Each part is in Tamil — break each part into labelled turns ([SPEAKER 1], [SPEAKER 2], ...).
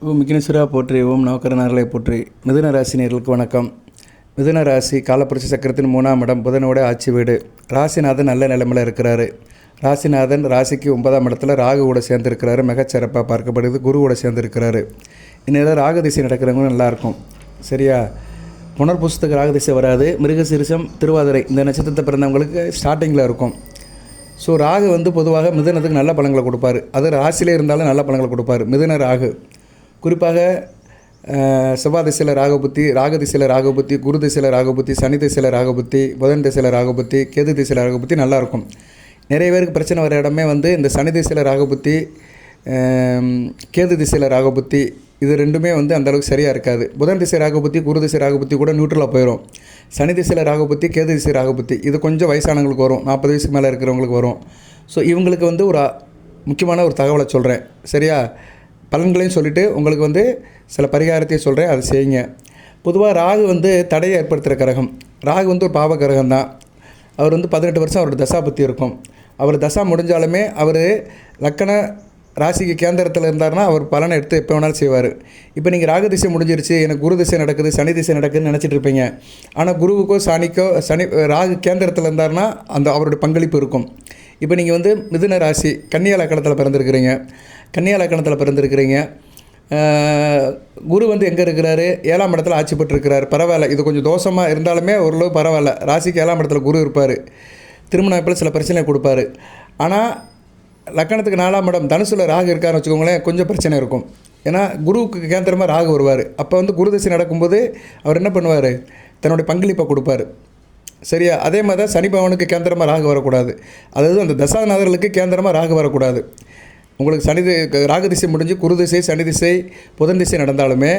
[SPEAKER 1] ஓம் விக்னேஸ்வரா போற்றி. ஓம் நவக்கரனார்களை போற்றி. மிதுன ராசி நேர்களுக்கு வணக்கம். மிதுன ராசி காலப்புரட்சி சக்கரத்தின் மூணாம் இடம் புதனோட ஆட்சி வீடு. ராசிநாதன் நல்ல நிலைமையில் இருக்கிறாரு. ராசிநாதன் ராசிக்கு ஒன்பதாம் இடத்துல ராகு கூட சேர்ந்துருக்கிறாரு மிகச்சிறப்பாக பார்க்கப்படுது. குரு கூட சேர்ந்துருக்கிறாரு. இந்நேரம் ராகு திசை நடக்கிறவங்க நல்லாயிருக்கும் சரியா? புனர்புஸ்தக ராகதிசை வராது மிருகசீரிசம் திருவாதிரை இந்த நட்சத்திரத்தை பிறந்தவங்களுக்கு ஸ்டார்டிங்கில் இருக்கும். ஸோ ராகு வந்து பொதுவாக மிதுனத்துக்கு நல்ல பழங்களை கொடுப்பாரு. அது ராசியிலே இருந்தாலும் நல்ல பழங்களை கொடுப்பாரு. மிதன ராகு. குறிப்பாக அஹ், செவ்வாய் திசையில் ராகபுத்தி ராக திசையில் ராகபுத்தி குரு திசையில் ராகபுத்தி சனி திசையில் ராகபுத்தி புதன் திசையில் ராகபுத்தி கேது திசையில் ராகபுத்தி நல்லாயிருக்கும் நிறைய பேருக்கு பிரச்சனை வர இடமே வந்து இந்த சனி திசையில் ராகபுத்தி கேது திசையில் ராகபுத்தி இது ரெண்டுமே வந்து அந்தளவுக்கு சரியாக இருக்காது. புதன் திசை ராகபுத்தி குரு திசை ராகபுத்தி கூட நியூட்ரலாக போயிடும் சனி திசையில் ராகபுத்தி கேது திசை ராகபுத்தி இது கொஞ்சம் வயசானவங்களுக்கு வரும். நாற்பது வயசுக்கு மேலே இருக்கிறவங்களுக்கு வரும். ஸோ இவங்களுக்கு வந்து ஒரு முக்கியமான ஒரு தகவலை சொல்கிறேன் சரியா? பலன்களையும் சொல்லிவிட்டு உங்களுக்கு வந்து சில பரிகாரத்தையும் சொல்கிறேன் அதை செய்யுங்க. பொதுவாக ராகு வந்து தடையை ஏற்படுத்துகிற கிரகம். ராகு வந்து ஒரு பாவ கிரகம் தான் அவர் வந்து பதினெட்டு வருஷம் அவரோட தசா பற்றி இருக்கும். அவர் தசா முடிஞ்சாலுமே அவர் லக்கண ராசிக்கு கேந்திரத்தில் இருந்தாருன்னா அவர் பலனை எடுத்து எப்போ வேணாலும் செய்வார். இப்போ நீங்கள் ராகு திசை முடிஞ்சிருச்சு எனக்கு குரு திசை நடக்குது சனி திசை நடக்குதுன்னு நினச்சிட்டு இருப்பீங்க. ஆனால் குருவுக்கோ சனிக்கோ சனி ராகு கேந்திரத்தில் இருந்தாருன்னா அந்த அவருடைய பங்களிப்பு இருக்கும். இப்போ நீங்கள் வந்து மிதுன ராசி கன்னியா லக்கணத்தில் பிறந்திருக்கிறீங்க. கன்னியா லக்கணத்தில் பிறந்திருக்கிறீங்க. குரு வந்து எங்கே இருக்கிறாரு? ஏழாம் இடத்துல ஆட்சி பெற்றிருக்கிறார். பரவாயில்ல இது கொஞ்சம் தோஷமாக இருந்தாலுமே ஓரளவு பரவாயில்ல. ராசிக்கு ஏழாம் இடத்துல குரு இருப்பார். திருமண வாய்ப்பில் சில பிரச்சனை கொடுப்பாரு. ஆனால் லக்கணத்துக்கு நாலாம் இடம் தனுசுல ராகு இருக்காருன்னு வச்சுக்கோங்களேன் கொஞ்சம் பிரச்சனை இருக்கும். ஏன்னா குருவுக்கு கேந்திரமாக ராகு வருவார். அப்போ வந்து குரு தசை நடக்கும்போது அவர் என்ன பண்ணுவார்? தன்னுடைய பங்களிப்பை கொடுப்பாரு. சரியா? அதே மாதிரி தான் சனி பவனுக்கு கேந்திரமாக ராகு வரக்கூடாது. அதாவது அந்த தசாநாதர்களுக்கு கேந்திரமாக ராகு வரக்கூடாது. உங்களுக்கு சனி ராகு திசை முடிஞ்சு குரு திசை சனி திசை புதன் திசை நடந்தாலுமே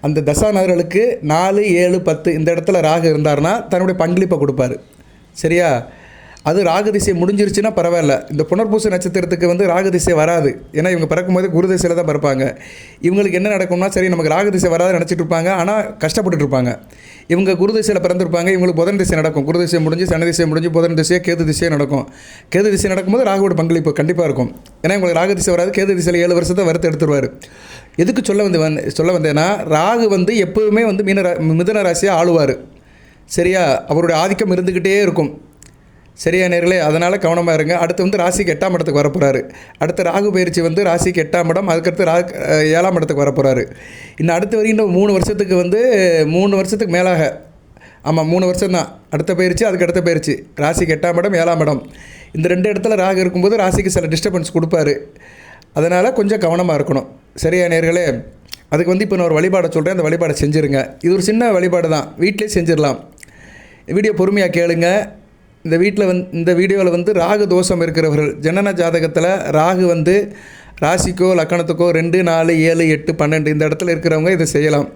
[SPEAKER 1] அந்த தசாநாதர்களுக்கு நாலு ஏழு பத்து இந்த இடத்துல ராகு இருந்தாருன்னா தன்னுடைய பங்களிப்பை கொடுப்பாரு. சரியா? அது ராகு திசை முடிஞ்சிருச்சுன்னா பரவாயில்ல. இந்த புனர்பூச நட்சத்திரத்துக்கு வந்து ராகு திசை வராது. ஏன்னா இவங்க பிறக்கும்போது குரு திசையில் தான் பிறப்பாங்க. இவங்களுக்கு என்ன நடக்கும்னா சரி நமக்கு ராகு திசை வராது நினச்சிட்டு இருப்பாங்க. ஆனால் கஷ்டப்பட்டுட்டு இருப்பாங்க. இவங்க குரு திசையில் பிறந்திருப்பாங்க. இவங்களுக்கு புதன் திசை நடக்கும். குரு திசை முடிஞ்சு சனி திசை முடிஞ்சு புதன் திசையாக கேது திசையாக நடக்கும். கேது திசை நடக்கும்போது ராகுவோட பங்களிப்பு கண்டிப்பாக இருக்கும். ஏன்னா உங்களுக்கு ராகு திசை வராது. கேது திசையில் ஏழு வருஷத்தை வறுத்து எடுத்துருவார். எதுக்கு சொல்ல வந்து வந்து சொல்ல வந்தேன்னா ராகு வந்து எப்போவுமே வந்து மீன ரா- மிதுன ஆளுவார். சரியா? அவருடைய ஆதிக்கம் இருந்துக்கிட்டே இருக்கும். சரியா நேர்களே? அதனால் கவனமாக இருங்க. அடுத்து வந்து ராசிக்கு எட்டாம் இடத்துக்கு வரப்போகிறாரு அடுத்து ராகு பயிற்சி வந்து ராசிக்கு எட்டாம் இடம். அதுக்கடுத்து ரா ஏழாம் இடத்துக்கு வரப்போகிறாரு இன்னும் அடுத்து வரைக்கும் மூணு வருஷத்துக்கு வந்து மூணு வருஷத்துக்கு மேலாக ஆமாம் மூணு வருஷம் தான் அடுத்த பயிற்சி அதுக்கு அடுத்த பயிற்சி. ராசிக்கு எட்டாம் இடம் ஏழாம் இடம். இந்த ரெண்டு இடத்துல ராகு இருக்கும்போது ராசிக்கு சில டிஸ்டர்பன்ஸ் கொடுப்பாரு. அதனால் கொஞ்சம் கவனமாக இருக்கணும். சரியா நேர்களே? அதுக்கு வந்து இப்போ நான் ஒரு வழிபாடை சொல்கிறேன் அந்த வழிபாடை செஞ்சுருங்க. இது ஒரு சின்ன வழிபாடு தான் வீட்டிலே செஞ்சிடலாம். வீடியோ பொறுமையாக கேளுங்கள் இந்த வீட்டில் வந்து இந்த வீடியோவில் வந்து ராகு தோஷம் இருக்கிறவர்கள் ஜனன ஜாதகத்தில் ராகு வந்து ராசிக்கோ லக்கணத்துக்கோ ரெண்டு நாலு ஏழு எட்டு பன்னெண்டு இந்த இடத்துல இருக்கிறவங்க இதை செய்யலாம்.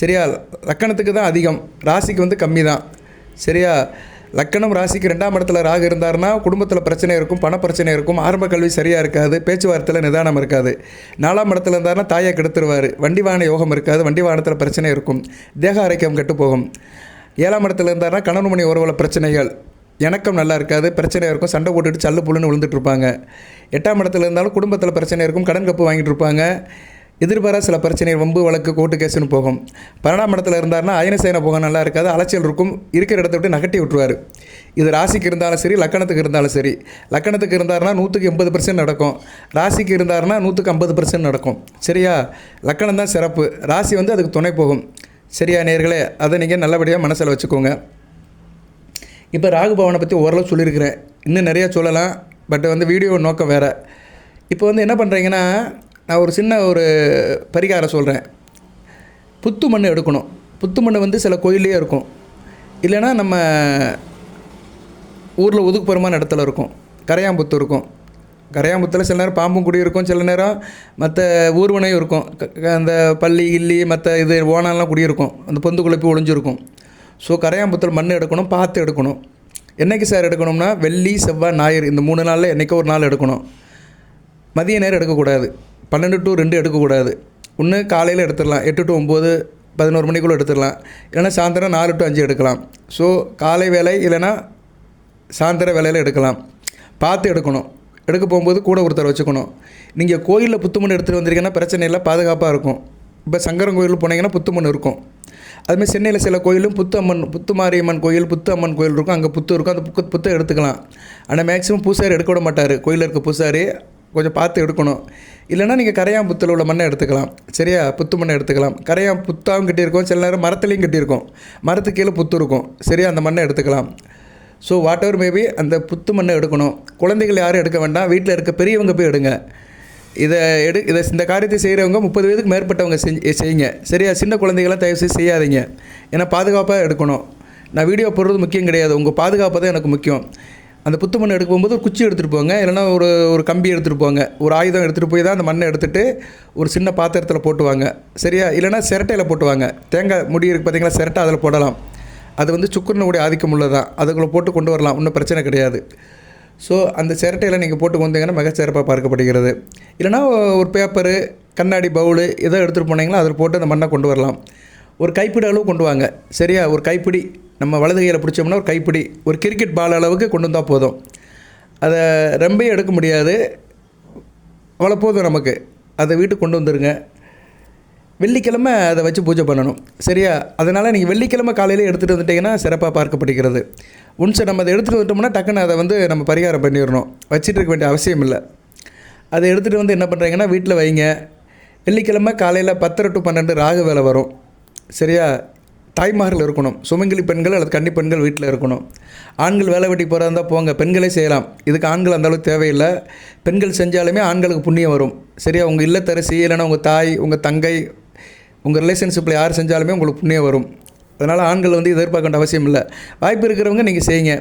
[SPEAKER 1] சரியா? லக்கணத்துக்கு தான் அதிகம். ராசிக்கு வந்து கம்மி தான். சரியா? லக்கணம் ராசிக்கு ரெண்டாம் இடத்துல ராகு இருந்தாருன்னா குடும்பத்தில் பிரச்சனை இருக்கும் பண பிரச்சனை இருக்கும் ஆரம்ப கல்வி சரியாக இருக்காது பேச்சுவார்த்தையில் நிதானம் இருக்காது. நாலாம் இடத்துல இருந்தார்னா தாயை கெடுத்துருவார். வண்டி வாகன யோகம் இருக்காது வண்டி வாகனத்தில் பிரச்சனை இருக்கும். தேக ஆரோக்கியம் கெட்டு போகும். ஏழாம் இடத்துல இருந்தாருன்னா கணவன் மணி உறவில் பிரச்சனைகள். இணக்கம் நல்லா இருக்காது பிரச்சனையாக இருக்கும். சண்டை போட்டுட்டு சல்லு புல்லுன்னு விழுந்துட்டு இருப்பாங்க எட்டாம் இடத்துல இருந்தாலும் குடும்பத்தில் பிரச்சனை இருக்கும் கடன் கப்பு வாங்கிட்டு இருப்பாங்க எதிர்பாரா சில பிரச்சனை வம்பு வழக்கு கோர்ட்டு கேஸ்னு போகும். பன்னெண்டாம் இடத்துல இருந்தார்னா அயனசேன போக நல்லா இருக்காது. அலைச்சல் இருக்கும். இருக்கிற இடத்த விட்டு நகட்டி விட்டுருவார். இது ராசிக்கு இருந்தாலும் சரி லக்கணத்துக்கு இருந்தாலும் சரி. லக்கணத்துக்கு இருந்தாருன்னா நூற்றுக்கு எண்பது பர்சன்ட் நடக்கும். ராசிக்கு இருந்தாருன்னா நூற்றுக்கு ஐம்பது பர்சன்ட் நடக்கும். சரியா? லக்கணம் தான் சிறப்பு. ராசி வந்து அதுக்கு துணை போகும். சரியா நேர்களே? அதை நீங்கள் நல்லபடியாக மனசில் வச்சுக்கோங்க. இப்போ ராகுபவனை பற்றி ஓரளவு சொல்லியிருக்கிறேன். இன்னும் நிறையா சொல்லலாம். பட் வந்து வீடியோ நோக்கம் வேறு. இப்போ வந்து என்ன பண்ணுறீங்கன்னா நான் ஒரு சின்ன ஒரு பரிகாரம் சொல்கிறேன். புத்து மண் எடுக்கணும். புத்து மண் வந்து சில கோயிலே இருக்கும். இல்லைன்னா நம்ம ஊரில் ஒதுக்குப்புறமான இடத்துல இருக்கும். கரையாம்புத்து இருக்கும். கரையாம்புத்தில் சில நேரம் பாம்பும் குடி இருக்கும். சில நேரம் மற்ற ஊர்வனையும் இருக்கும். அந்த பள்ளி கில்லி மற்ற இது ஓனாலாம் குடியிருக்கும் அந்த பொந்து குழப்பி ஒளிஞ்சிருக்கும். ஸோ கரையாம்புத்தூர் மண் எடுக்கணும் பார்த்து எடுக்கணும். என்னைக்கு சார் எடுக்கணும்னா வெள்ளி செவ்வாய் ஞாயிறு இந்த மூணு நாளில் என்றைக்கோ ஒரு நாள் எடுக்கணும். மதிய நேரம் எடுக்கக்கூடாது. பன்னெண்டு டு ரெண்டு எடுக்கக்கூடாது. ஒன்று காலையில் எடுத்துடலாம். எட்டு டு ஒம்பது பதினோரு மணிக்குள்ளே எடுத்துடலாம். இல்லைன்னா சாயந்தரம் நாலு டு அஞ்சு எடுக்கலாம். ஸோ காலை வேலை இல்லைன்னா சாயந்தர வேலையில் எடுக்கலாம். பார்த்து எடுக்கணும். எடுக்க போகும்போது கூட ஒருத்தர் வச்சுக்கணும். நீங்கள் கோயிலில் புத்துமண் எடுத்துகிட்டு வந்திருக்கீங்கன்னா பிரச்சனை இல்லை. பாதுகாப்பாக இருக்கும். இப்போ சங்கரன் கோயிலில் போனீங்கன்னா புத்துமண் இருக்கும். அதுமாதிரி சென்னையில் சில கோயிலும் புத்து அம்மன் புத்து மாரியம்மன் கோயில் புத்து அம்மன் கோயில் இருக்கும். அங்கே புத்து இருக்கும். அந்த புக்கு புத்தை எடுத்துக்கலாம். ஆனால் மேக்ஸிமம் பூசாரி எடுக்க விட மாட்டார். கோயிலில் இருக்க பூசாரி கொஞ்சம் பார்த்து எடுக்கணும். இல்லைன்னா நீங்கள் கரையான் புத்தில் உள்ள மண்ணை எடுத்துக்கலாம். சரியா? புத்து மண்ணை எடுத்துக்கலாம். கரையான் புத்தாகவும் கட்டியிருக்கோம் சில நேரம் மரத்துலேயும் கட்டியிருக்கோம் மரத்துக்கு கீழே புத்து இருக்கும். சரியா? அந்த மண்ணை எடுத்துக்கலாம். ஸோ வாட் எவர் மேபி அந்த புத்து மண்ணை எடுக்கணும். குழந்தைகள் யாரும் எடுக்க வேண்டாம். வீட்டில் இருக்க பெரியவங்க போய் எடுங்க. இதை எடு இதை இந்த காரியத்தை செய்கிறவங்க முப்பது வயதுக்கு மேற்பட்டவங்க செஞ்சு செய்யுங்க. சரியா? சின்ன குழந்தைகளாம் தயவு செய்து செய்யாதீங்க. ஏன்னா பாதுகாப்பாக எடுக்கணும். நான் வீடியோ போடுறது முக்கியம் கிடையாது. உங்கள் பாதுகாப்பு தான் எனக்கு முக்கியம். அந்த புத்து மண் எடுக்க போகும்போது ஒரு குச்சி எடுத்துகிட்டு போங்க. இல்லைன்னா ஒரு ஒரு கம்பி எடுத்துகிட்டு போங்க. ஒரு ஆயுதம் எடுத்துகிட்டு போய் தான் அந்த மண்ணை எடுத்துகிட்டு ஒரு சின்ன பாத்திரத்தில் போட்டுவாங்க. சரியா? இல்லைன்னா சிரட்டையில் போட்டுவாங்க. தேங்காய் முடி இருக்குது பார்த்தீங்களா சிரட்டை அதில் போடலாம். அது வந்து சுக்குரனுடைய ஆதிக்கம் உள்ளதான் அதுக்குள்ளே போட்டு கொண்டு வரலாம். ஒன்றும் பிரச்சனை கிடையாது. ஸோ அந்த சிரட்டையில் நீங்கள் போட்டு வந்தீங்கன்னா மிகச்சிறப்பாக பார்க்கப்படுகிறது. இல்லைனா ஒரு பேப்பரு கண்ணாடி பவுலு எதோ எடுத்துகிட்டு போனீங்களோ அதில் போட்டு அந்த மண்ணை கொண்டு வரலாம். ஒரு கைப்பிடி அளவு கொண்டு வாங்க. சரியா? ஒரு கைப்பிடி நம்ம வலது கையில் பிடிச்சோம்னா ஒரு கைப்பிடி ஒரு கிரிக்கெட் பால் அளவுக்கு கொண்டு வந்தால் போதும். அதை ரொம்ப எடுக்க முடியாது. அவ்வளோ போதும் நமக்கு. அதை வீட்டுக்கு கொண்டு வந்துடுங்க வெள்ளிக்கிழமை அதை வச்சு பூஜை பண்ணணும். சரியா? அதனால் நீங்கள் வெள்ளிக்கிழமை காலையில் எடுத்துகிட்டு வந்துட்டீங்கன்னா சிறப்பாக பார்க்கப்படுகிறது. ஒன்ஸ் நம்ம அதை எடுத்துகிட்டு வந்துட்டோம்னா டக்குன்னு அதை வந்து நம்ம பரிகாரம் பண்ணிடணும். வச்சுட்டு இருக்க வேண்டிய அவசியம் இல்லை. அதை எடுத்துகிட்டு வந்து என்ன பண்ணுறீங்கன்னா வீட்டில் வைங்க. வெள்ளிக்கிழமை காலையில் பத்தரை டு பன்னெண்டு ராகு வேலை வரும். சரியா? தாய்மார்கள் இருக்கணும். சுமங்கலி பெண்கள் அல்லது கன்னி பெண்கள் வீட்டில் இருக்கணும். ஆண்கள் வேலை வெட்டி போகிறதா இருந்தால் போங்க. பெண்களே செய்யலாம். இதுக்கு ஆண்கள் அந்த அளவுக்கு தேவையில்லை. பெண்கள் செஞ்சாலுமே ஆண்களுக்கு புண்ணியம் வரும். சரியா? உங்கள் இல்லத்தரசி இல்லைன்னா உங்கள் தாய் உங்கள் தங்கை உங்கள் ரிலேஷன்ஷிப்பில் யார் செஞ்சாலுமே உங்களுக்கு புண்ணியம் வரும். அதனால் ஆண்கள் வந்து எதிர்பார்க்க வேண்டிய அவசியம் இல்லை. வாய்ப்பு இருக்கிறவங்க நீங்கள் செய்யுங்க.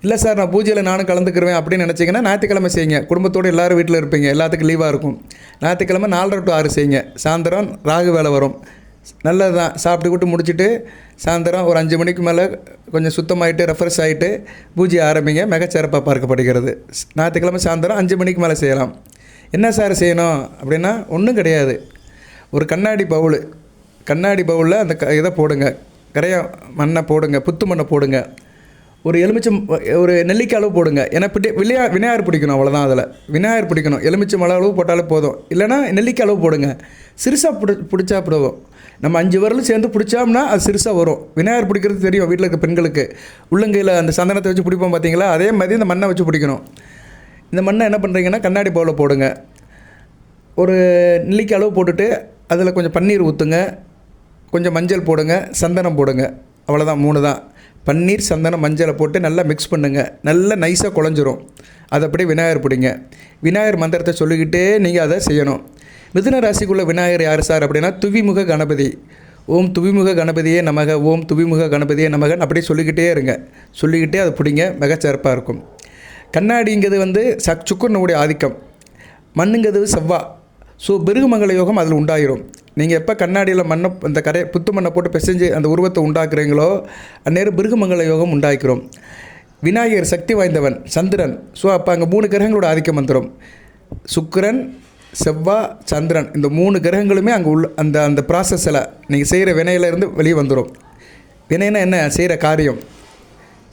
[SPEAKER 1] இல்லை சார் நான் பூஜையில் நானும் கலந்துக்கிறேன் அப்படின்னு நினச்சிங்கன்னா ஞாயிற்றுக்கிழமை செய்யுங்க. குடும்பத்தோடு எல்லோரும் வீட்டில் இருப்பீங்க. எல்லாத்துக்கும் லீவாக இருக்கும். ஞாயிற்றுக்கிழமை நாலரை டு ஆறு செய்யுங்க. சாயந்தரம் ராகு வேலை வரும். நல்லது தான் சாப்பிட்டு கூட்டு முடிச்சுட்டு சாயந்தரம் ஒரு அஞ்சு மணிக்கு மேலே கொஞ்சம் சுத்தமாயிட்டு ரெஃப்ரெஷ் ஆகிட்டு பூஜை ஆரம்பிங்க. மிகச்சிறப்பாக பார்க்கப்படுகிறது. ஞாயிற்றுக்கிழமை சாயந்தரம் அஞ்சு மணிக்கு மேலே செய்யலாம். என்ன சார் செய்யணும் அப்படின்னா ஒன்றும் கிடையாது. ஒரு கண்ணாடி பவுல். கண்ணாடி பவுலில் அந்த க இதை போடுங்க. கரையா மண்ணை போடுங்க புத்து மண்ணை போடுங்க. ஒரு எலுமிச்சம் ஒரு நெல்லிக்காய் அளவு போடுங்க. ஏன்னா பிடி விளையா விநாயகர் பிடிக்கணும் அவ்வளோதான் அதில். விநாயகர் பிடிக்கணும். எலுமிச்சம் அளவு போட்டாலே போதும். இல்லைன்னா நெல்லிக்காய் அளவு போடுங்க. சிறுசாக பிடி பிடிச்சா போதும். நம்ம அஞ்சு வரலும் சேர்ந்து பிடிச்சோம்னா அது சிறுசாக வரும். விநாயகர் பிடிக்கிறது தெரியும் வீட்டில் இருக்க பெண்களுக்கு. உள்ளங்கையில் அந்த சந்தனத்தை வச்சு பிடிப்போம் பார்த்தீங்களா அதே மாதிரி இந்த மண்ணை வச்சு பிடிக்கணும். இந்த மண்ணை என்ன பண்ணுறீங்கன்னா கண்ணாடி பவுலில் போடுங்க. ஒரு நெல்லிக்காய் அளவு போட்டுட்டு அதில் கொஞ்சம் பன்னீர் ஊற்றுங்க கொஞ்சம் மஞ்சள் போடுங்க சந்தனம் போடுங்க. அவ்வளோதான் மூணு தான் பன்னீர் சந்தனம் மஞ்சளை போட்டு நல்லா மிக்ஸ் பண்ணுங்கள் நல்லா நைஸாக குழஞ்சிரும். அதை அப்படியே விநாயகர் பிடிங்க. விநாயகர் மந்திரத்தை சொல்லிக்கிட்டே நீங்கள் அதை செய்யணும். மிதுன ராசிக்குள்ள விநாயகர் யார் சார் அப்படின்னா துவிமுக கணபதி. ஓம் துவிமுக கணபதியே நமக ஓம் துவிமுக கணபதியே நமகன் அப்படியே சொல்லிக்கிட்டே இருங்க. சொல்லிக்கிட்டே அதை பிடிங்க மிகச்சிறப்பாக இருக்கும். கண்ணாடிங்கிறது வந்து சக் சுக்கரனுடைய ஆதிக்கம். மண்ணுங்கிறது செவ்வா. ஸோ பிருகுமங்கல யோகம் அதில் உண்டாயிரும். நீங்கள் எப்போ கண்ணாடியில் மண்ணை அந்த கரை புத்து மண்ணை போட்டு பிசைஞ்சு அந்த உருவத்தை உண்டாக்குறீங்களோ அந்நேரம் பிருகுமங்கல யோகம் உண்டாக்கிறோம் விநாயகர் சக்தி வாய்ந்தவன் சந்திரன். ஸோ அப்போ அங்கே மூணு கிரகங்களோட ஆதிக்கம் வந்துடும் சுக்கரன் செவ்வாய் சந்திரன். இந்த மூணு கிரகங்களுமே அங்கே உள்ள அந்த அந்த ப்ராசஸில் நீங்கள் செய்கிற வினையிலேருந்து வெளியே வந்துடும் வினைனா என்ன? செய்கிற காரியம்.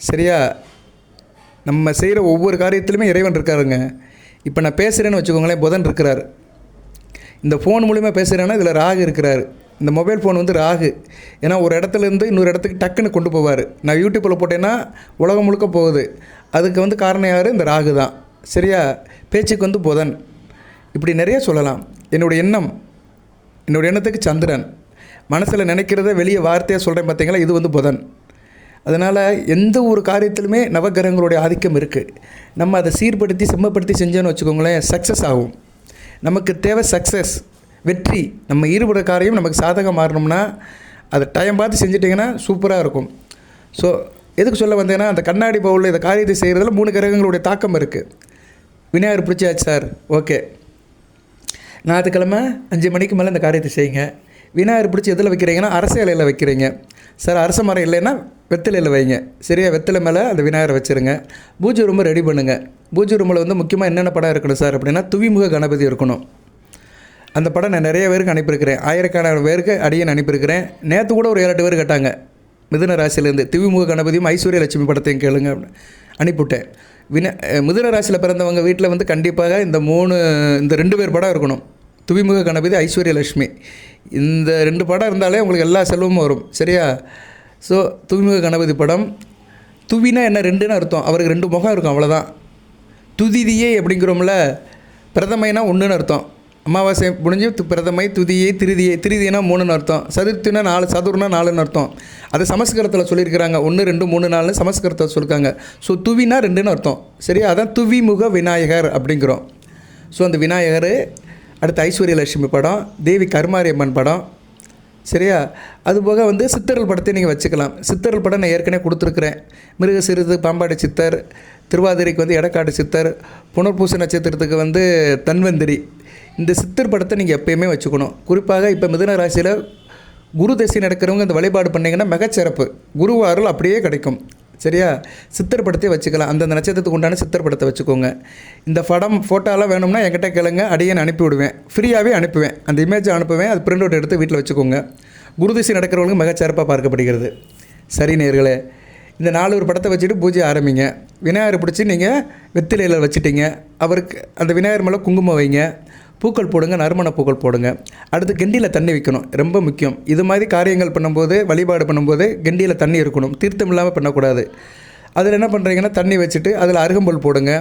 [SPEAKER 1] சரியா? நம்ம செய்கிற ஒவ்வொரு காரியத்திலுமே இறைவன் இருக்காருங்க. இப்போ நான் பேசுகிறேன்னு வச்சுக்கோங்களேன் புதன் இருக்கிறார். இந்த ஃபோன் மூலிமா பேசுகிறேன்னா இதில் ராகு இருக்கிறாரு. இந்த மொபைல் ஃபோன் வந்து ராகு. ஏன்னா ஒரு இடத்துலேருந்து இன்னொரு இடத்துக்கு டக்குன்னு கொண்டு போவார். நான் யூடியூப்பில் போட்டேன்னா உலகம் முழுக்க போகுது. அதுக்கு வந்து காரணம் யார்? இந்த ராகு தான். சரியா? பேச்சுக்கு வந்து புதன். இப்படி நிறைய சொல்லலாம். என்னுடைய எண்ணம் என்னுடைய எண்ணத்துக்கு சந்திரன். மனசில் நினைக்கிறத வெளியே வார்த்தையாக சொல்கிறேன் பார்த்தீங்களா இது வந்து புதன். அதனால் எந்த ஒரு காரியத்திலுமே நவகிரகங்களுடைய ஆதிக்கம் இருக்குது நம்ம அதை சீர்படுத்தி செம்மப்படுத்தி செஞ்சோன்னு வச்சுக்கோங்களேன் சக்ஸஸ் ஆகும். நமக்கு தேவை சக்ஸஸ் வெற்றி நம்ம ஈடுபட காரியம் நமக்கு சாதகம் மாறணும்னா அதை டைம் பார்த்து செஞ்சிட்டிங்கன்னா சூப்பராக இருக்கும். ஸோ எதுக்கு சொல்ல வந்தேன்னா அந்த கண்ணாடி பவுலில் இந்த காரியத்தை செய்கிறதுல மூணு கிரகங்களுடைய தாக்கம் இருக்குது விநாயகர் பிடிச்சாச்சு சார். ஓகே ஞாயிற்றுக்கிழமை அஞ்சு மணிக்கு மேலே இந்த காரியத்தை செய்யுங்க. விநாயகர் பிடிச்சி எதில் வைக்கிறீங்கன்னா அரசியலையில் வைக்கிறீங்க. சார் அரச மரம் இல்லைன்னா வெத்திலையில் வைங்க. சரியா? வெத்தலை மேலே அந்த விநாயகரை வச்சுருங்க. பூஜை ரூமை ரெடி பண்ணுங்கள் பூஜை ரூமில் வந்து முக்கியமாக என்னென்ன படம் இருக்கணும் சார் அப்படின்னா துவிமுக கணபதி இருக்கணும். அந்த படம் நான் நிறைய பேருக்கு அனுப்பியிருக்கிறேன். ஆயிரக்கணக்கான பேருக்கு அடியன் அனுப்பியிருக்கிறேன். நேற்று கூட ஒரு ஏழு எட்டு பேர் கேட்டாங்க. மிதுன ராசியிலேருந்து திவிமுக கணபதியும் ஐஸ்வர்ய லட்சுமி படத்தையும் கேளுங்க அப்படின்னு அனுப்பிவிட்டேன். வின மிதுன ராசியில் பிறந்தவங்க வீட்டில் வந்து கண்டிப்பாக இந்த மூணு இந்த ரெண்டு பேர் படம் இருக்கணும். துவிமுக கணபதி ஐஸ்வர்யலட்சுமி இந்த ரெண்டு படம் இருந்தாலே உங்களுக்கு எல்லா செல்வமும் வரும். சரியா? ஸோ துவிமுக கணபதி படம். துவினா என்ன ரெண்டுன்னு அர்த்தம். அவருக்கு ரெண்டு முகம் இருக்கும் அவ்வளோதான் துதிதியே அப்படிங்கிறோம்ல பிரதமைனா ஒன்றுன்னு அர்த்தம். அமாவாசை முடிஞ்சு து- பிரதமை துதியை திருதியை திருதினா மூணுன்னு அர்த்தம். சதுர்த்தினா நாலு சதுர்னா நாலுன்னு அர்த்தம். அது சமஸ்கிருதத்தில் சொல்லியிருக்கிறாங்க. ஒன்று ரெண்டு மூணு நாலு சமஸ்கிருதத்தில் சொல்லியிருக்காங்க. ஸோ துவினா ரெண்டுன்னு அர்த்தம். சரியா? அதான் துவிமுக விநாயகர் அப்படிங்கிறோம். ஸோ அந்த விநாயகர் அடுத்து ஐஸ்வர்யலட்சுமி படம் தேவி கருமாரியம்மன் படம். சரியா? அதுபோக வந்து சித்தர்கள் படத்தை நீங்கள் வச்சுக்கலாம். சித்தர்கள் படம் நான் ஏற்கனவே கொடுத்துருக்குறேன். மிருக சிறுது பாம்பாடு சித்தர் திருவாதிரைக்கு வந்து எடக்காடு சித்தர் புனர்பூச நட்சத்திரத்துக்கு வந்து தன்வந்திரி. இந்த சித்தர் படத்தை நீங்கள் எப்பயுமே வச்சுக்கணும். குறிப்பாக இப்போ மிதுன ராசியில் குரு தசை நடக்கிறவங்க இந்த வழிபாடு பண்ணிங்கன்னா மிகச்சிறப்பு. குரு அருள் அப்படியே கிடைக்கும். சரியா? சித்தர் படத்தை வச்சுக்கலாம். அந்தந்த நட்சத்திரத்துக்கு உண்டான சித்தர் படத்தை வச்சுக்கோங்க. இந்த படம் ஃபோட்டோலாம் வேணும்னா என்கிட்ட கேளுங்க. அடியேன் அனுப்பி விடுவேன். ஃப்ரீயாகவே அனுப்புவேன். அந்த இமேஜை அனுப்புவேன். அது பிரிண்ட் அவுட் எடுத்து வீட்டில் வச்சுக்கோங்க. குருதிசை நடக்கிறவங்களுக்கு மிகச்சிறப்பாக பார்க்கப்படுகிறது. சரி நேர்களே இந்த நாலு ஒரு படத்தை வச்சுட்டு பூஜை ஆரம்பிங்க. விநாயகரை பிடிச்சி நீங்கள் வெத்திலையில் வச்சுட்டீங்க. அவருக்கு அந்த விநாயகர் மேலே குங்குமம் வைங்க. பூக்கள் போடுங்க நறுமண பூக்கள் போடுங்க. அடுத்து கெண்டியில் தண்ணி வைக்கணும் ரொம்ப முக்கியம். இது மாதிரி காரியங்கள் பண்ணும்போது வழிபாடு பண்ணும்போது கெண்டியில் தண்ணி இருக்கணும். தீர்த்தம் இல்லாமல் பண்ணக்கூடாது. அதில் என்ன பண்ணுறீங்கன்னா தண்ணி வச்சுட்டு அதில் அருகம்புல் போடுங்க.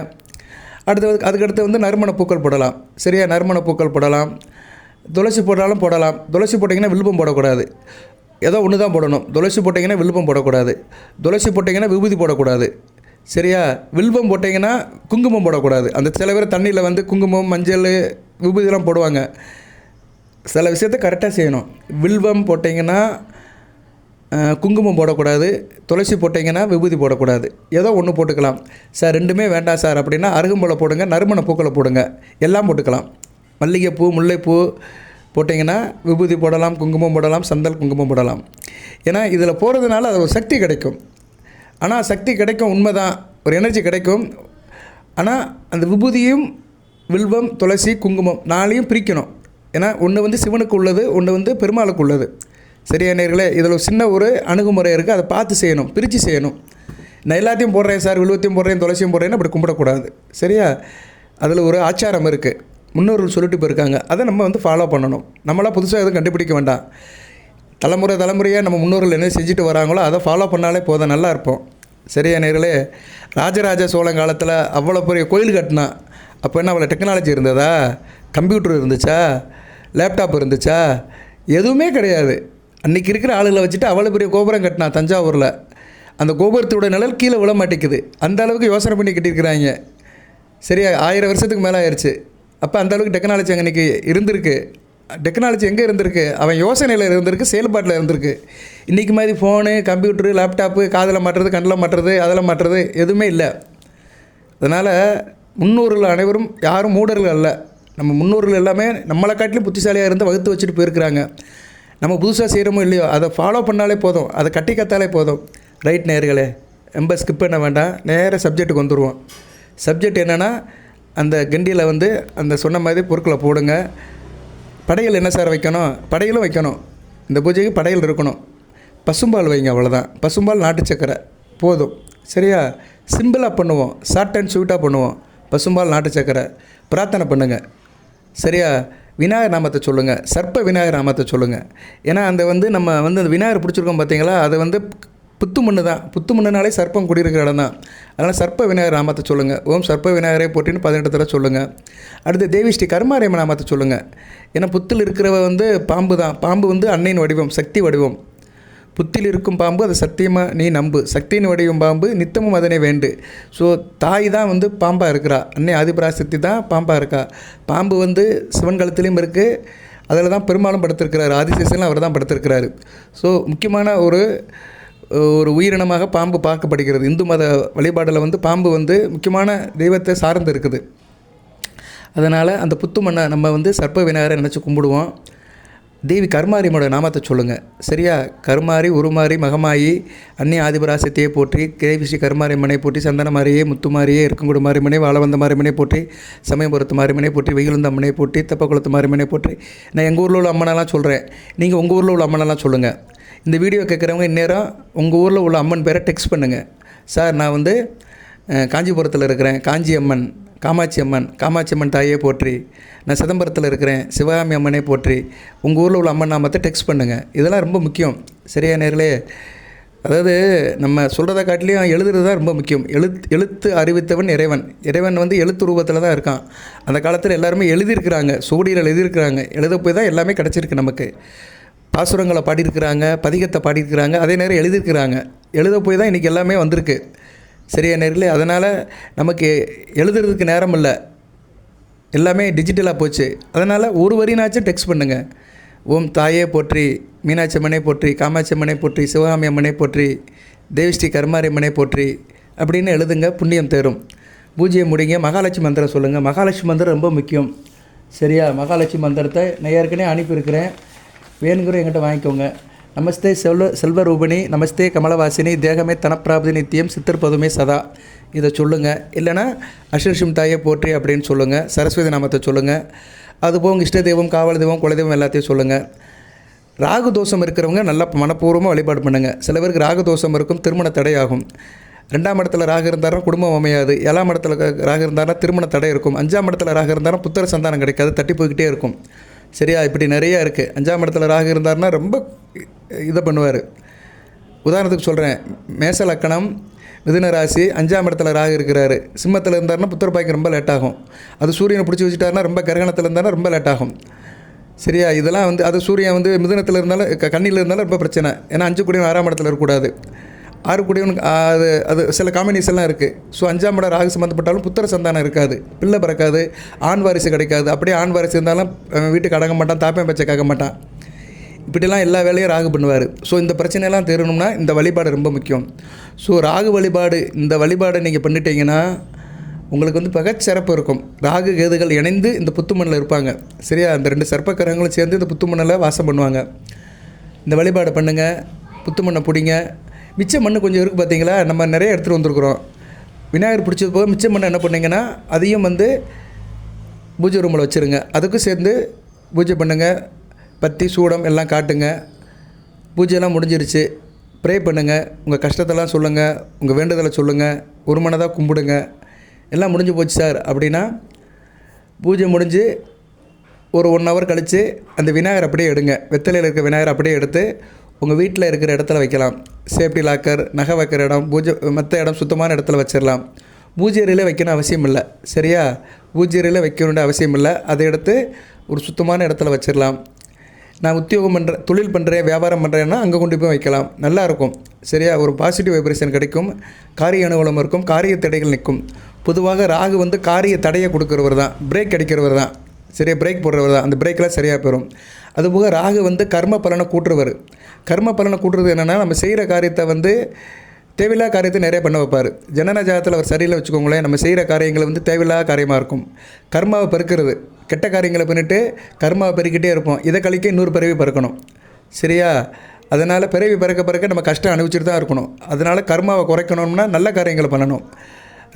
[SPEAKER 1] அடுத்து அதுக்கடுத்து வந்து நறுமண பூக்கள் போடலாம். சரியா? நறுமண பூக்கள் போடலாம். துளசி போட்டாலும் போடலாம். துளசி போட்டிங்கன்னா வில்பம் போடக்கூடாது. ஏதோ ஒன்று தான் போடணும். துளசி போட்டிங்கன்னா வில்பம் போடக்கூடாது. துளசி போட்டிங்கன்னா விபூதி போடக்கூடாது. சரியா? வில்வம் போட்டிங்கன்னா குங்குமம் போடக்கூடாது. அந்த சில பேர் தண்ணியில் வந்து குங்குமம் மஞ்சள் விபூதிலாம் போடுவாங்க. சில விஷயத்த கரெக்டாக செய்யணும். வில்வம் போட்டிங்கன்னா குங்குமம் போடக்கூடாது. துளசி போட்டிங்கன்னா விபூதி போடக்கூடாது. ஏதோ ஒன்று போட்டுக்கலாம். சார் ரெண்டுமே வேண்டாம் சார் அப்படின்னா அருகம்புலை போடுங்க நறுமண பூக்களை போடுங்க. எல்லாம் போட்டுக்கலாம். மல்லிகைப்பூ முல்லைப்பூ போட்டிங்கன்னா விபூதி போடலாம் குங்குமம் போடலாம் சந்தல் குங்குமம் போடலாம். ஏன்னா இதில் போகிறதுனால அது ஒரு சக்தி கிடைக்கும். ஆனால் சக்தி கிடைக்கும் உண்மைதான். ஒரு எனர்ஜி கிடைக்கும். ஆனால் அந்த விபூதியும் வில்வம் துளசி குங்குமம் நாளையும் பிரிக்கணும். ஏன்னா ஒன்று வந்து சிவனுக்கு உள்ளது ஒன்று வந்து பெருமாளுக்கு உள்ளது. சரியா நேர்களே? இதில் சின்ன ஒரு அணுகுமுறை இருக்குது அதை பார்த்து செய்யணும் பிரித்து செய்யணும். நான் எல்லாத்தையும் போடுறேன் சார் வில்வத்தையும் போடுறேன் துளசியும் போடுறேன்னு அப்படி கும்பிடக்கூடாது. சரியா? அதில் ஒரு ஆச்சாரம் இருக்குது முன்னோர்கள் சொல்லிட்டு போயிருக்காங்க. அதை நம்ம வந்து ஃபாலோ பண்ணணும். நம்மளாம் புதுசாக எதுவும் கண்டுபிடிக்க வேண்டாம். தலைமுறை தலைமுறையாக நம்ம முன்னோர்கள் என்ன செஞ்சுட்டு வராங்களோ அதை ஃபாலோ பண்ணாலே போதும் நல்லா இருப்போம். சரியா நேர்களே? ராஜராஜ சோழன் காலத்தில் அவ்வளோ பெரிய கோயில் கட்டினா அப்போ என்ன அவ்வளோ டெக்னாலஜி இருந்ததா? கம்ப்யூட்டர் இருந்துச்சா? லேப்டாப் இருந்துச்சா? எதுவுமே கிடையாது. அன்றைக்கி இருக்கிற ஆளுகளை வச்சுட்டு அவ்வளோ பெரிய கோபுரம் கட்டினா தஞ்சாவூரில். அந்த கோபுரத்தோட நிழல் கீழே விழ மாட்டேங்குது. அந்த அளவுக்கு யோசனை பண்ணி கட்டியிருக்கிறாங்க. சரியா ஆயிரம் வருஷத்துக்கு மேலே ஆயிடுச்சு. அப்போ அந்த அளவுக்கு டெக்னாலஜி அங்கே இன்றைக்கி இருந்திருக்கு. டெக்னாலஜி எங்கே இருந்திருக்கு? அவன் யோசனையில் இருந்திருக்கு செயல்பாட்டில் இருந்திருக்கு. இன்றைக்கி மாதிரி ஃபோனு கம்ப்யூட்டரு லேப்டாப்பு காதில் மாட்டுறது கண்ணில் மாட்டுறது அதில் மாட்டுறது எதுவுமே இல்லை. அதனால் முன்னோர்கள் அனைவரும் யாரும் மூடர்கள் அல்ல. நம்ம முன்னோர்கள் எல்லாமே நம்மளை காட்டிலும் புத்திசாலியாக இருந்து வகுத்து வச்சுட்டு போயிருக்கிறாங்க. நம்ம புதுசாக செய்கிறோமோ இல்லையோ அதை ஃபாலோ பண்ணாலே போதும். அதை கட்டி கத்தாலே போதும். ரைட் நேர்களே ரொம்ப ஸ்கிப் பண்ண வேண்டாம். நேராக சப்ஜெக்ட்டுக்கு வந்துடுவோம் சப்ஜெக்ட் என்னென்னா அந்த கண்டியில் வந்து அந்த சொன்ன மாதிரி பொருட்களை போடுங்க. படையல் என்ன சார் வைக்கணும்? படையலும் வைக்கணும். இந்த பூஜைக்கு படையல் இருக்கணும். பசும்பால் வைங்க அவ்வளோதான் பசும்பால் நாட்டு சக்கரை. போதும். சரியா? சிம்பிளாக பண்ணுவோம். ஷார்ட் அண்ட் ஸ்வீட்டாக பண்ணுவோம். பசும்பால் நாட்டு சக்கரை. பிரார்த்தனை பண்ணுங்கள் சரியா? விநாயகர் நாமத்தை சொல்லுங்கள் சர்ப்ப விநாயகர் நாமத்தை சொல்லுங்கள் ஏன்னா அந்த வந்து நம்ம வந்து அந்த விநாயகர் பிடிச்சிருக்கோம் பார்த்தீங்களா அது வந்து புத்து மண்ணு தான். புத்து மண்ணுனாலே சர்ப்பம் குடியிருக்கிற இடம் தான். அதனால் சர்ப்ப விநாயகர் நாமத்தை சொல்லுங்கள் ஓம் சர்ப்ப விநாயகரை போட்டின்னு பதினெட்டு தடவை சொல்லுங்கள் அடுத்து தேவி ஸ்ரீ கர்மாரியம்மன் நாமத்தை சொல்லுங்கள் ஏன்னா புத்தில் இருக்கிறவ வந்து பாம்பு தான். பாம்பு வந்து அன்னையின் வடிவம் சக்தி வடிவம். புத்தில் இருக்கும் பாம்பு அதை சத்தியமாக நீ நம்பு. சக்தியின் வடிவம் பாம்பு நித்தமும் அதனை வேண்டு. ஸோ தாய் தான் வந்து பாம்பாக இருக்கிறா. அன்னை ஆதிபராசக்தி தான் பாம்பாக இருக்கா. பாம்பு வந்து சிவன் கழுத்துலேயும் இருக்குது அதில் தான் பெரும்பாலும் படுத்திருக்கிறாரு. ஆதிசேஷன்லாம் அவர் தான் படுத்திருக்கிறாரு. ஸோ முக்கியமான ஒரு ஒரு உயிரினமாக பாம்பு பார்க்கப்படுகிறது. இந்து மத வழிபாடில் வந்து பாம்பு வந்து முக்கியமான தெய்வத்தை சார்ந்து இருக்குது. அதனால் அந்த புத்து மண்ணை நம்ம வந்து சர்ப்ப விநாயகரை நினச்சி கும்பிடுவோம். தேவி கருமாரியம்மோட நாமத்தை சொல்லுங்கள் சரியா? கருமாரி உருமாரி மகமாயி அன்னி ஆதிபராசத்தையே போற்றி தேவி ஸ்ரீ கருமாரியம்மனை போற்றி சந்தனமாரியே முத்துமாரியே இருக்கங்குடு மாரியம்மனை வாழவந்த மாரியம்மனை போற்றி சமயபுரத்து மாரியம்மனை போற்றி வெயிலுந்த அம்மனை போற்றி தெப்பக்குளத்து மாரியம்மனை போற்றி. நான் எங்கள் ஊரில் உள்ள அம்மனெல்லாம் சொல்கிறேன் நீங்கள் உங்கள் ஊரில் உள்ள அம்மனெல்லாம் சொல்லுங்கள் இந்த வீடியோ கேட்குறவங்க இந்நேரம் உங்கள் ஊரில் உள்ள அம்மன் பேரை டெக்ஸ்ட் பண்ணுங்கள் சார் நான் வந்து காஞ்சிபுரத்தில் இருக்கிறேன். காஞ்சி அம்மன் காமாட்சி அம்மன் காமாட்சி அம்மன் தாயே போற்றி. நான் சிதம்பரத்தில் இருக்கிறேன் சிவகாமி அம்மனே போற்றி. உங்கள் ஊரில் உள்ள அம்மன் நாமத்தை டெக்ஸ்ட் பண்ணுங்கள் இதெல்லாம் ரொம்ப முக்கியம். சரியா நேர்களே? அதாவது நம்ம சொல்கிறத காட்டிலையும் எழுதுறது தான் ரொம்ப முக்கியம். எழுத் எழுத்து அறிவித்தவன் இறைவன். இறைவன் வந்து எழுத்து ரூபத்தில் தான் இருக்கான். அந்த காலத்தில் எல்லாருமே எழுதியிருக்கிறாங்க. சுவடியில் எழுதியிருக்கிறாங்க. எழுத போய் தான் எல்லாமே கிடச்சிருக்கு நமக்கு. பாசுரங்களை பாடியிருக்கிறாங்க பதிகத்தை பாடியிருக்கிறாங்க அதே நேரம் எழுதியிருக்கிறாங்க. எழுத போய் தான் இன்றைக்கி எல்லாமே வந்திருக்கு. சரியா நேரில்? அதனால் நமக்கு எழுதுறதுக்கு நேரம் இல்லை எல்லாமே டிஜிட்டலாக போச்சு. அதனால் ஒரு வரினாச்சும் டெக்ஸ்ட் பண்ணுங்கள் ஓம் தாயே போற்றி மீனாட்சி அம்மனை போற்றி காமாட்சி அம்மனை போற்றி சிவகாமி அம்மனை போற்றி தேவிஸ்ரீ கருமாரி அம்மனை போற்றி அப்படின்னு எழுதுங்க புண்ணியம் தேரும். பூஜையை முடிங்க மகாலட்சுமி மந்திரம் சொல்லுங்கள் மகாலட்சுமி மந்திரம் ரொம்ப முக்கியம். சரியா? மகாலட்சுமி மந்திரத்தை நான் ஏற்கனவே அனுப்பியிருக்கிறேன். வேணுங்கிற என்கிட்ட வாங்கிக்கோங்க. நமஸ்தே செல்வ செல்வரூபிணி நமஸ்தே கமலவாசினி தேகமே தனப்பிராப்தி நித்தியம் சித்திரப்பதுமே சதா. இதை சொல்லுங்கள் இல்லைன்னா அஷர்ஷிம் தாயை போற்றி அப்படின்னு சொல்லுங்கள் சரஸ்வதி நாமத்தை சொல்லுங்கள் அதுபோக உங்கள் இஷ்ட தெய்வம் காவல் தெய்வம் குலதெய்வம் எல்லாத்தையும் சொல்லுங்கள் ராகு தோஷம் இருக்கிறவங்க நல்லா மனப்பூர்வமாக வழிபாடு பண்ணுங்கள் சில பேருக்கு ராகு தோஷம் இருக்கும் திருமண தடையாகும் ரெண்டாம் இடத்துல ராகு இருந்தாலும் குடும்பம் அமையாது. ஏழாம் இடத்துல ராக ராகு இருந்தாலும் திருமண தடை இருக்கும். அஞ்சாம் இடத்துல ராகு இருந்தாலும் புத்திர சந்தானம் கிடைக்காது தட்டி போய்கிட்டே இருக்கும். சரியா? இப்படி நிறைய இருக்குது அஞ்சாம் இடத்துல ராகு இருந்தாருன்னா ரொம்ப இதை பண்ணுவார். உதாரணத்துக்கு சொல்கிறேன் மேச லக்கணம் மிதுன ராசி அஞ்சாம் இடத்துல ராகு இருக்கிறாரு. சிம்மத்தில் இருந்தாருன்னா புத்திர பாய்க்கு ரொம்ப லேட் ஆகும். அது சூரியனை பிடிச்சி வச்சுட்டாருன்னா ரொம்ப கரகணத்தில் இருந்தாலும் ரொம்ப லேட் ஆகும். சரியா? இதெல்லாம் வந்து அது சூரியன் வந்து மிதுனத்தில் இருந்தாலும் க- கண்ணியில் இருந்தாலும் ரொம்ப பிரச்சனை. ஏன்னா அஞ்சு கூடியவன் ஆறாம் இடத்துல இருக்கக்கூடாது. ஆறு கூடியவனுக்கு அது அது சில காம்பினேஷன்லாம் இருக்குது ஸோ அஞ்சாம் இடம் ராகு சம்மந்தப்பட்டாலும் புத்திர சந்தானம் இருக்காது. பிள்ளை பிறக்காது. ஆண் வாரிசு கிடைக்காது. அப்படியே ஆண் வாரிசு இருந்தாலும் வீட்டுக்கு அடங்க மாட்டான் தாப்பேன் பச்சை கேட்க மாட்டான். இப்படிலாம் எல்லா வேலையும் ராகு பண்ணுவார். ஸோ இந்த பிரச்சனையெல்லாம் தீரணும்னா இந்த வழிபாடு ரொம்ப முக்கியம். ஸோ ராகு வழிபாடு இந்த வழிபாடை நீங்கள் பண்ணிட்டீங்கன்னா உங்களுக்கு வந்து பகச்சிறப்பு இருக்கும். ராகு கேதுகள் இணைந்து இந்த புத்துமண்ணில் இருப்பாங்க. சரியா? அந்த ரெண்டு சர்ப்பக்கரங்களும் சேர்ந்து இந்த புத்துமண்ணில் வாசம் பண்ணுவாங்க. இந்த வழிபாடு பண்ணுங்கள் புத்துமண்ணை பிடிங்க. மிச்ச மண் கொஞ்சம் இருக்குது பார்த்தீங்களா? நம்ம நிறைய எடுத்துகிட்டு வந்திருக்குறோம். விநாயகர் பிடிச்சது போக மிச்ச மண்ணை என்ன பண்ணீங்கன்னா அதையும் வந்து பூஜை ரூமில் வச்சுருங்க. அதுக்கும் சேர்ந்து பூஜை பண்ணுங்கள் பத்தி சூடம் எல்லாம் காட்டுங்க. பூஜையெல்லாம் முடிஞ்சிருச்சு. ப்ரே பண்ணுங்கள் உங்கள் கஷ்டத்தெல்லாம் சொல்லுங்கள் உங்கள் வேண்டுதலை சொல்லுங்கள் ஒரு மனதாக கும்பிடுங்க. எல்லாம் முடிஞ்சு போச்சு சார். அப்படின்னா பூஜை முடிஞ்சு ஒரு ஒன் ஹவர் கழித்து அந்த விநாயகர் அப்படியே எடுங்க. வெத்தலையில் இருக்க விநாயகர் அப்படியே எடுத்து உங்கள் வீட்டில் இருக்கிற இடத்துல வைக்கலாம். சேஃப்டி லாக்கர் நகை வைக்கிற இடம் பூஜை மற்ற இடம் சுத்தமான இடத்துல வச்சிடலாம். பூஜை அறையில் வைக்கணும் அவசியம் இல்லை. சரியா? பூஜை அறையில் வைக்கணுன்ற அவசியம் இல்லை. அதை எடுத்து ஒரு சுத்தமான இடத்துல வச்சிடலாம். நான் உத்தியோகம் பண்ணுறேன் தொழில் பண்ணுறேன் வியாபாரம் பண்ணுறேன்னா அங்கே கொண்டு போய் வைக்கலாம். நல்லா இருக்கும். சரியா? ஒரு பாசிட்டிவ் வைப்ரேஷன் கிடைக்கும். காரிய அனுகூலம் இருக்கும். காரிய தடைகள் நிற்கும். பொதுவாக ராகு வந்து காரிய தடையை கொடுக்குறவர் தான். பிரேக் அடிக்கிறவர் தான். சரியா? பிரேக் போடுறவர் தான். அந்த பிரேக்கெலாம் சரியாக பெறும் அதுபோக ராகு வந்து கர்ம பலனை கூட்டுறவர். கர்ம பலனை கூட்டுறது என்னென்னா நம்ம செய்கிற காரியத்தை வந்து தேவையில்லா காரியத்தை நிறைய பண்ண வைப்பார். ஜனன ஜாதத்தில் அவர் சரியில்லை வச்சுக்கோங்களேன். நம்ம செய்கிற காரியங்கள் வந்து தேவையில்லாத காரியமாக இருக்கும். கர்மாவை பெருக்கிறது. கெட்ட காரியங்களை பண்ணிட்டு கர்மாவை பெருக்கிட்டே இருப்போம். இதை கழிக்க இன்னொரு பிறவி பறக்கணும். சரியா? அதனால் பிறவி பிறக்க பிறக்க நம்ம கஷ்டம் அனுபவிச்சுட்டு தான் இருக்கணும். அதனால் கர்மாவை குறைக்கணும்னா நல்ல காரியங்களை பண்ணணும்.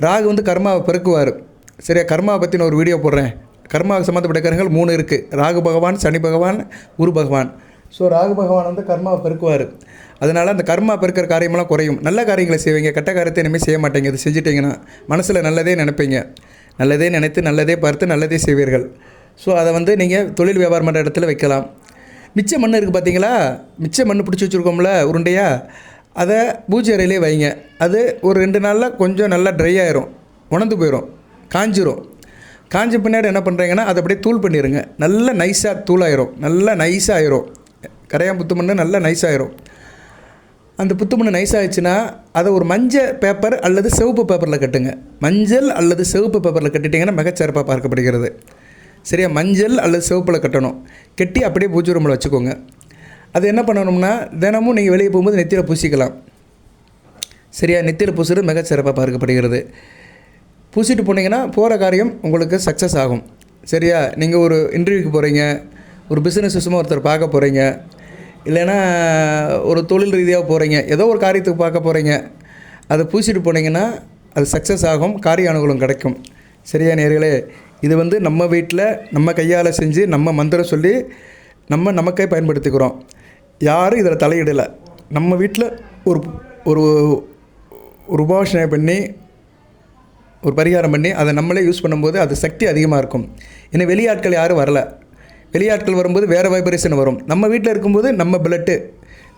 [SPEAKER 1] ராகு வந்து கர்மாவை பெருக்குவார். சரியா? கர்மாவை பற்றி நான் ஒரு வீடியோ போடுறேன். கர்மாவுக்கு சம்மந்தப்பட்ட கிரகங்கள் மூணு இருக்குது ராகு பகவான் சனி பகவான் குரு பகவான். ஸோ ராகு பகவான் வந்து கர்மாவை பெருக்குவார். அதனால் அந்த கர்மா பெருக்கிற காரியமெல்லாம் குறையும். நல்ல காரியங்களை செய்வீங்க கெட்ட காரியத்தை இனிமேல் செய்ய மாட்டேங்க. இது செஞ்சிட்டிங்கன்னா மனசில் நல்லதே நினைப்பீங்க. நல்லதே நினைத்து நல்லதே பார்த்து நல்லதே செய்வீர்கள். ஸோ அதை வந்து நீங்கள் தொழில் வியாபாரம் பண்ணுற இடத்துல வைக்கலாம். மிச்ச மண் இருக்குது பார்த்தீங்களா மிச்ச மண் பிடிச்சி வச்சுருக்கோம்ல உருண்டையாக அதை பூஜை அறையிலே வைங்க. அது ஒரு ரெண்டு நாளில் கொஞ்சம் நல்லா ட்ரை ஆயிரும். உணர்ந்து போயிடும் காஞ்சிரும். காஞ்ச பின்னாடி என்ன பண்ணுறீங்கன்னா அதை அப்படியே தூள் பண்ணிடுங்க நல்லா நைஸாக தூளாயிரும். நல்லா நைஸாக ஆயிரும். கரையான் புத்து மண்ணு நல்லா நைஸ் ஆயிரும். அந்த புத்து மண்ணு நைஸ் ஆயிடுச்சுன்னா அதை ஒரு மஞ்சள் பேப்பர் அல்லது சிவப்பு பேப்பரில் கட்டுங்க. மஞ்சள் அல்லது சிவப்பு பேப்பரில் கட்டிட்டிங்கன்னா மிகச்சிறப்பாக பார்க்கப்படுகிறது. சரியா? மஞ்சள் அல்லது சிவப்பில் கட்டணும். கட்டி அப்படியே பூஜை ரூமில் வச்சுக்கோங்க. அது என்ன பண்ணணும்னா தினமும் நீங்கள் வெளியே போகும்போது நெத்தியில் பூசிக்கலாம். சரியா? நெத்தியில் பூசுறது மிகச்சிறப்பாக பார்க்கப்படுகிறது. பூசிட்டு போனீங்கன்னா போகிற காரியம் உங்களுக்கு சக்ஸஸ் ஆகும். சரியா? நீங்கள் ஒரு இன்டர்வியூக்கு போகிறீங்க ஒரு பிஸ்னஸ் விஷயமாக ஒருத்தர் பார்க்க போகிறீங்க இல்லைன்னா ஒரு தொழில் ரீதியாக போகிறீங்க ஏதோ ஒரு காரியத்துக்கு பார்க்க போகிறீங்க அதை பூசிட்டு போனீங்கன்னா அது சக்ஸஸ் ஆகும் காரிய அனுகூலம் கிடைக்கும். சரியா நேர்களே? இது வந்து நம்ம வீட்டில் நம்ம கையால் செஞ்சு நம்ம மந்திரம் சொல்லி நம்ம நமக்கே பயன்படுத்திக்கிறோம். யாரும் இதில் தலையிடலை. நம்ம வீட்டில் ஒரு ஒரு ஒரு உபாசனை பண்ணி ஒரு பரிகாரம் பண்ணி அதை நம்மளே யூஸ் பண்ணும்போது அது சக்தி அதிகமாக இருக்கும். ஏன்னா வெளியாட்கள் யாரும் வரல. வெளியாட்கள் வரும்போது வேறு வைப்ரேஷன் வரும். நம்ம வீட்டில் இருக்கும்போது நம்ம பிளட்டு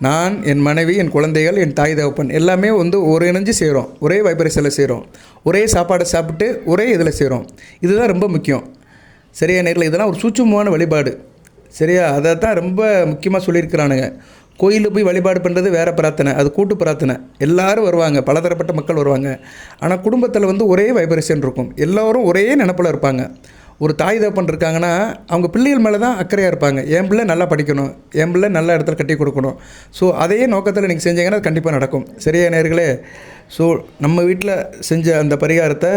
[SPEAKER 1] நான் என் மனைவி என் குழந்தைகள் என் தாய் தகப்பன் எல்லாமே வந்து ஒரு இணைஞ்சு செய்கிறோம் ஒரே வைப்ரேஷனில் செய்கிறோம் ஒரே சாப்பாடை சாப்பிட்டு ஒரே இதில் செய்கிறோம் இதுதான் ரொம்ப முக்கியம். சரியா நேரில்? இதெல்லாம் ஒரு சூட்சமமான வழிபாடு. சரியா? அதை தான் ரொம்ப முக்கியமாக சொல்லியிருக்கிறானுங்க. கோயிலில் போய் வழிபாடு பண்ணுறது வேறு பிரார்த்தனை. அது கூட்டு பிரார்த்தனை. எல்லாரும் வருவாங்க. பலதரப்பட்ட மக்கள் வருவாங்க. ஆனால் குடும்பத்தில் வந்து ஒரே வைப்ரேஷன் இருக்கும். எல்லோரும் ஒரே நினப்பில் இருப்பாங்க. ஒரு தாய் தகப்பன் இருக்காங்கன்னா அவங்க பிள்ளைகள் மேலே தான் அக்கறையாக இருப்பாங்க. என் பிள்ளை நல்லா படிக்கணும். என் பிள்ளை நல்ல இடத்துல கட்டி கொடுக்கணும். ஸோ அதே நோக்கத்தில் நீங்கள் செஞ்சீங்கன்னா அது கண்டிப்பாக நடக்கும். சரியா நேர்களே? ஸோ நம்ம வீட்டில் செஞ்ச அந்த பரிகாரத்தை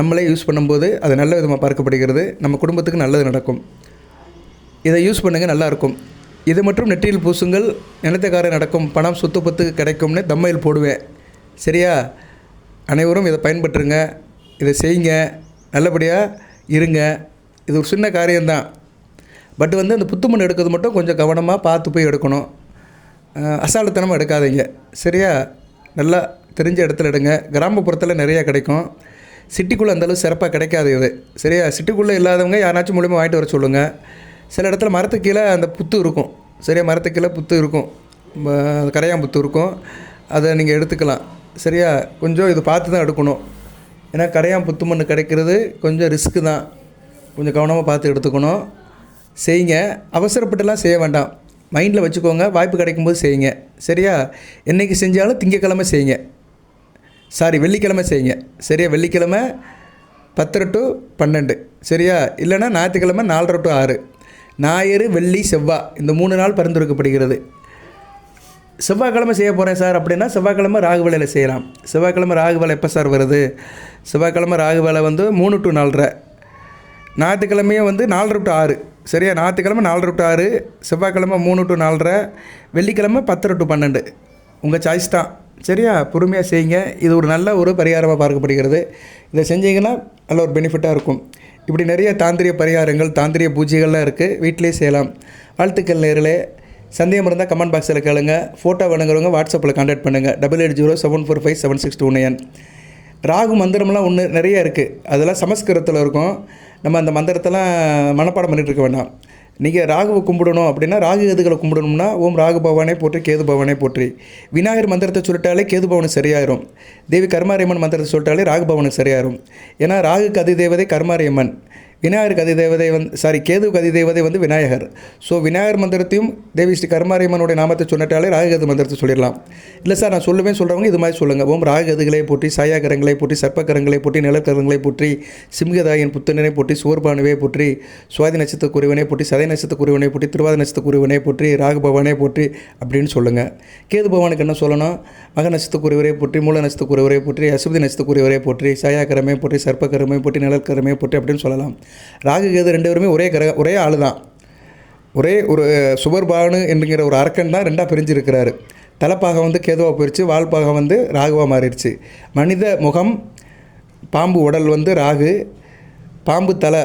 [SPEAKER 1] நம்மளே யூஸ் பண்ணும்போது அது நல்ல விதமாக பார்க்கப்படுகிறது. நம்ம குடும்பத்துக்கு நல்லது நடக்கும். இதை யூஸ் பண்ணுங்கள் நல்லாயிருக்கும் இது மற்றும் நெற்றியில் பூசுங்கள் நினைத்தக்கார நடக்கும். பணம் சொத்து பத்து கிடைக்கும்னு தம்மையில் போடுவேன். சரியா? அனைவரும் இதை பயன்பற்றுங்க. இதை செய்யுங்க. நல்லபடியாக இருங்க. இது ஒரு சின்ன காரியம்தான். பட் வந்து அந்த புத்துமண் எடுக்கிறது மட்டும் கொஞ்சம் கவனமாக பார்த்து போய் எடுக்கணும். அசாலத்தனமாக எடுக்காதீங்க. சரியா? நல்லா தெரிஞ்ச இடத்துல எடுங்க. கிராமப்புறத்தில் நிறையா கிடைக்கும். சிட்டிக்குள்ளே அந்தளவு சிறப்பாக கிடைக்காது இது. சரியா? சிட்டிக்குள்ளே இல்லாதவங்க யாராச்சும் மூலியமாக வாங்கிட்டு வர சொல்லுங்கள் சில இடத்துல மரத்துக்கு கீழே அந்த புத்து இருக்கும். சரியா? மரத்துக்கு கீழே புத்து இருக்கும். கரையான் புத்து இருக்கும். அதை நீங்கள் எடுத்துக்கலாம். சரியா? கொஞ்சம் இது பார்த்து தான் எடுக்கணும். ஏன்னா கரையான் புத்து மண் கிடைக்கிறது கொஞ்சம் ரிஸ்க்கு தான். கொஞ்சம் கவனமாக பார்த்து எடுத்துக்கணும். செய்யுங்க. அவசரப்பட்டுலாம் செய்ய வேண்டாம். மைண்டில் வச்சுக்கோங்க. வாய்ப்பு கிடைக்கும்போது செய்யுங்க. சரியா? என்றைக்கு செஞ்சாலும் திங்கக்கிழமை செய்யுங்க. சாரி வெள்ளிக்கிழமை செய்யுங்க. சரியா? வெள்ளிக்கிழமை பத்தரை டு பன்னெண்டு. சரியா? இல்லைன்னா ஞாயிற்றுக்கிழமை நாலரை டு ஆறு. ஞாயிறு வெள்ளி செவ்வாய் இந்த மூணு நாள் பரிந்துரைக்கப்படுகிறது. செவ்வாய்க்கிழமை செய்ய போகிறேன் சார் அப்படின்னா செவ்வாய்க்கிழமை ராகு வேலையில் செய்யலாம். செவ்வாய்க்கிழமை ராகு வேலை எப்போ சார் வருது? செவ்வாய்க்கிழமை ராகு வேலை வந்து மூணு டு நாலரை. ஞாயிற்றுக்கிழமையும் வந்து நாலரை டு ஆறு. சரியா? ஞாயிற்றுக்கிழமை நாலரை டு ஆறு செவ்வாய்க்கிழமை மூணு டு நாலரை வெள்ளிக்கிழமை பத்தரை டு பன்னெண்டு. உங்கள் சாய்ஸ் தான். சரியா? பொறுமையாக செய்யுங்க. இது ஒரு நல்ல ஒரு பரிகாரமாக பார்க்கப்படுகிறது. இதை செஞ்சீங்கன்னா நல்ல ஒரு பெனிஃபிட்டாக இருக்கும். இப்படி நிறைய தாந்திரிய பரிகாரங்கள் தாந்திரிய பூஜைகள்லாம் இருக்குது வீட்டிலே செய்யலாம். வாழ்த்துக்கள் நேரிலே சந்தேகம் இருந்தால் கமெண்ட் பாக்ஸில் கேளுங்க. ஃபோட்டோ வேணுங்கிறவங்க வாட்ஸ்அப்பில் காண்டாக்ட் பண்ணுங்கள் double eight zero seven four five seven six two nine Rahu மந்திரம்லாம் ஒன்று நிறைய இருக்குது அதெல்லாம் சமஸ்கிருதத்தில் இருக்கும். நம்ம அந்த மந்திரத்தெல்லாம் மனப்பாடம் பண்ணிட்டு இருக்க வேண்டாம். நீங்கள் ராகுவை கும்பிடணும் அப்படின்னா ராகு எதுகளை கும்பிடணும்னா ஓம் ராகு பவானே போற்றி கேது பவானே போற்றி. விநாயகர் மந்திரத்தை சொல்லிட்டாலே கேது பவனுக்கு சரியாயிரும். தேவி கர்மாரியம்மன் மந்திரத்தை சொல்லிட்டாலே ராகு பவனுக்கு சரியாயிரும். ஏன்னா ராகுக்கு அதிதேவதை கர்மாரியம்மன். விநாயகர் கதி தேவதை வந்து சாரி கேது கதி தேவதை வந்து விநாயகர். ஸோ விநாயகர் மந்திரத்தையும் தேவி ஸ்ரீ கர்மாரியம்மனுடைய நாமத்தை சொன்னட்டாலே ராககது மந்திரத்தை சொல்லிடலாம். இல்லை சார் நான் சொல்லுவேன் சொல்கிறவங்க இது மாதிரி சொல்லுங்கள் ஓம் ராககதுகளை போற்றி சாயாகரங்களை போற்றி சர்ப்பகரங்களை போற்றி நிலக்கரங்களை போற்றி சிம்கதாயின் புத்தனனை போற்றி சோர்பானுவை போற்றி சுவாதி நட்சத்திர குருவனை போற்றி சதை நட்சத்திர குருவனை போற்றி திருவாத நட்சத்திர குருவனை போற்றி ராகு போற்றி அப்படின்னு சொல்லுங்கள் கேது பவானுக்கு என்ன சொல்லணும்? மக நட்சத்திர குருவரை போற்றி மூல நட்சத்திர குருவரை போற்றி அசுபதி நட்சத்திர குருவரை போற்றி சாயாகரமே போற்றி சர்ப்பகரமே போற்றி நிலக்கரமே போற்றி அப்படின்னு சொல்லலாம். ராகு கேது ரெண்டு பேருமே ஒரே கிரக ஒரே ஆள் தான் ஒரே ஒரு சுபர்பானு என்கிற ஒரு அரக்கன் தான் ரெண்டாக பிரிஞ்சிருக்கிறாரு. தலைப்பாகம் வந்து கேதுவாக போயிடுச்சு வால்பாகம் வந்து ராகுவாக மாறிடுச்சு. மனித முகம் பாம்பு உடல் வந்து ராகு பாம்பு தலை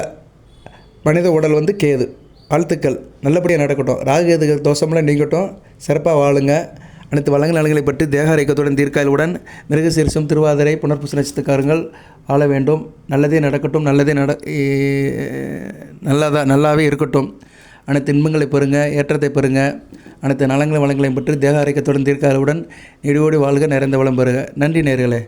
[SPEAKER 1] மனித உடல் வந்து கேது. வாழ்த்துக்கள். நல்லபடியாக நடக்கட்டும். ராகு கேதுகள் தோஷமெல்லாம் நீங்கட்டும். சிறப்பாக வாழுங்க. அனைத்து வளங்கள் நலங்களை பற்றி தேகாரைக்கத்துடன் தீர்க்காயலுடன் மிருகசீரிசம் திருவாதிரை புனர்பூச நட்சத்திரக்காரங்கள் வாழ வேண்டும். நல்லதே நடக்கட்டும் நல்லதே நட நல்லதாக நல்லாவே இருக்கட்டும். அனைத்து இன்பங்களை பெறுங்க ஏற்றத்தை பெறுங்க. அனைத்து நலங்களை வளங்களையும் பற்றி தேக ஆரோக்கியத்துடன் தீர்க்காயலுடன் நெடியோடி வாழ்க நிறைந்த வளம் பெறுக. நன்றி நேர்களே.